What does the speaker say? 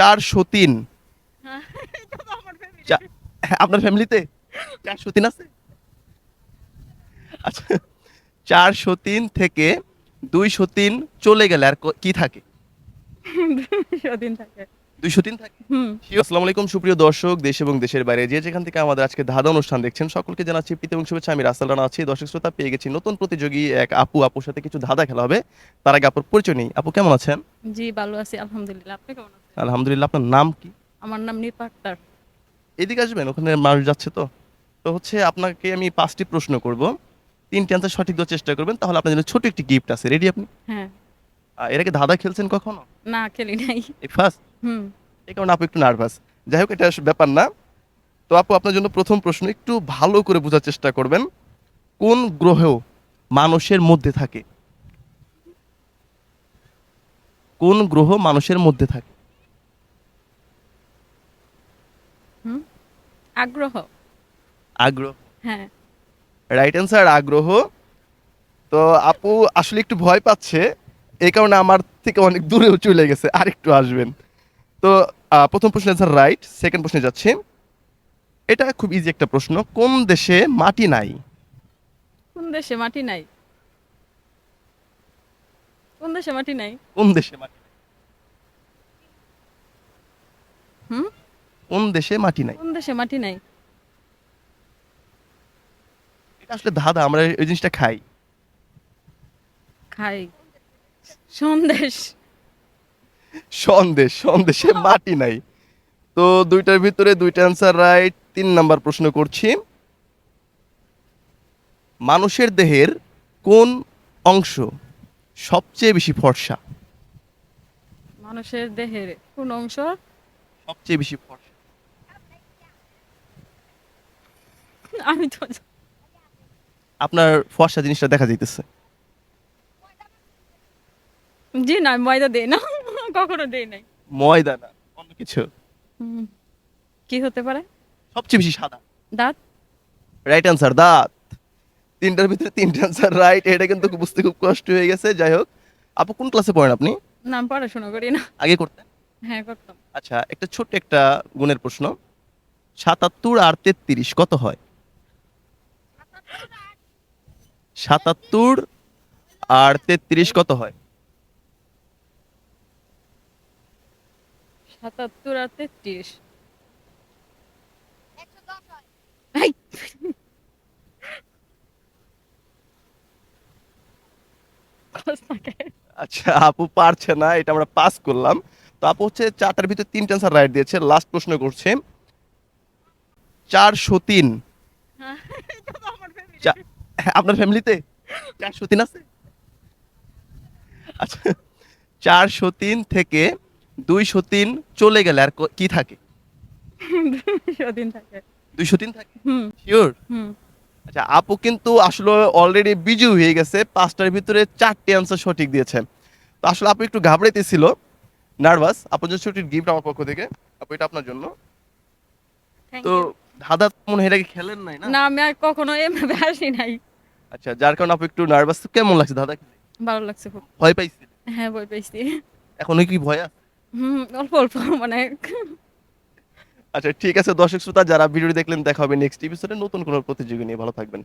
চারশো তিন। আপনার ফ্যামিলিতে চারশো তিন আছে? আচ্ছা চারশো তিন থেকে দুইশো তিন চলে গেলে আর কি থাকে? দুইশো তিন থাকে। আসসালামু আলাইকুম সুপ্রিয় দর্শক দেশ এবং দেশের বাইরে। যে যেখান থেকে আমাদের আজকে ধাঁধা অনুষ্ঠান দেখছেন সকলকে জানাচ্ছি প্রীতি এবং শুভেচ্ছা। আমি রাসেল রানা আছি। দর্শক শ্রোতা পেয়ে গেছি নতুন প্রতিযোগী এক আপু। আপুর সাথে কিছু ধাঁধা খেলা হবে। তার আগে আপুর পরিচয় নেই। আপু কেমন আছেন? জি ভালো আছি আলহামদুলিল্লাহ। আপনি কেমন আছেন? আলহামদুলিল্লাহ আপনার নাম কি? আমার নাম নিপা আক্তার। এদিকে আসবেন ওখানে মানুষ যাচ্ছে তো। তো হচ্ছে আপনাকে আমি পাঁচটি প্রশ্ন করব। তিনটি সঠিক দেওয়ার চেষ্টা করবেন তাহলে আপনার জন্য ছোট একটি গিফট আছে। রেডি আপনি? হ্যাঁ। এর আগে ধাঁধা খেলছেন কখনো? না খেলি নাই। এই ফার্স্ট হুম। এই কারণে আপু একটু নার্ভাস যাই হোক এটা ব্যাপার না। তো আপু আপনার জন্য প্রথম প্রশ্ন একটু ভালো করে বোঝার চেষ্টা করবেন। কোন গ্রহ মানুষের মধ্যে থাকে? কোন গ্রহ মানুষের মধ্যে থাকে হুম আগ্রহ। আগ্রহ। হ্যাঁ। রাইট অ্যান্সার আগ্রহ। তো আপু আসলে একটু ভয় পাচ্ছে এই কারণে আমার থেকে অনেক দূরেও চলে গেছে আর একটু আসবেন। তো প্রথম প্রশ্ন অ্যান্সার রাইট সেকেন্ড প্রশ্নে যাচ্ছি। এটা খুব ইজি একটা প্রশ্ন কোন দেশে মাটি নাই? কোন দেশে মাটি নাই? কোন দেশে মাটি নাই? কোন দেশে মাটি নাই? হুম কোন দেশে মাটি নাই? কোন দেশে মাটি নাই? এটা আসলে ধাঁধা আমরা ওই জিনিসটা খাই। খাই। সন্দেশ। সন্দেশ সন্দেশে মাটি নাই। তো দুইটার ভিতরে দুইটা অ্যান্সার রাইট তিন নাম্বার প্রশ্ন করছি। মানুষের দেহের কোন অংশ সবচেয়ে বেশি ফর্সা? মানুষের দেহের কোন অংশ? সবচেয়ে বেশি ফর্সা। আমি তো আপনার ফর্সা জিনিসটা দেখা যাইতেছে। জি না আমি ময়দা দেই না। কখনো দেই নাই। ময়দা না অন্য কিছু। কি হতে পারে? সবচেয়ে বেশি সাদা। দাঁত? রাইট অ্যান্সার দাঁত। তিনটার ভিতরে তিনটা অ্যান্সার রাইট এটা কিন্তু বুঝতে খুব কষ্ট হয়ে গেছে। যাই হোক আপু কোন ক্লাসে পড়েন আপনি? নাম পড়াশোনা করি না। আগে করতেন? হ্যাঁ করতাম। আচ্ছা একটা ছোট্ট একটা গুণের প্রশ্ন। সাতাত্তর আর তেত্রিশ কত হয়? সাতাত্তর আর তেত্রিশ কত হয়? সাতাত্তর আর তেত্রিশ। আচ্ছা আপু পারছে না এটা আমরা পাস করলাম। তো আপু হচ্ছে চারটার ভিতরে তিনটা অ্যান্সার রাইট দিয়েছে লাস্ট প্রশ্ন করছে। চারশো তিন হ্যাঁ, আপনার ফ্যামিলিতে চারশো তিন আছে? আচ্ছা চারশো তিন থেকে দুইশো তিন চলে গেলে আর কি থাকে? দিন থাকে। দুইশো তিন থাকে? শিওর আচ্ছা আপু কিন্তু আসলে অলরেডি বিজু হয়ে গেছে পাঁচটার ভিতরে চারটি আনসার সঠিক দিয়েছেন তো আসলে আপু একটু ঘাবড়াইতেছিল নার্ভাস আপুর জন্য সঠিক গিফট আমার পক্ষ থেকে আপু এটা আপনার জন্য। তো. ধাঁধা মনে হয় এটাকে খেলেন নাই না? না আমি আর কখনো এভাবে আসি নাই। আচ্ছা যার কারণে আপনি একটু নার্ভাস কেমন লাগছে ধাঁধা খেলে? ভালো লাগছে খুব। ভয় পাইছি? হ্যাঁ ভয় পাইছি। এখনও কি ভয় আছে? হুম অল্প অল্প মানে। আচ্ছা ঠিক আছে দর্শক শ্রোতা যারা ভিডিও দেখলেন দেখা হবে নেক্সট এপিসোডে নতুন কোনো প্রতিযোগী নিয়ে। ভালো থাকবেন।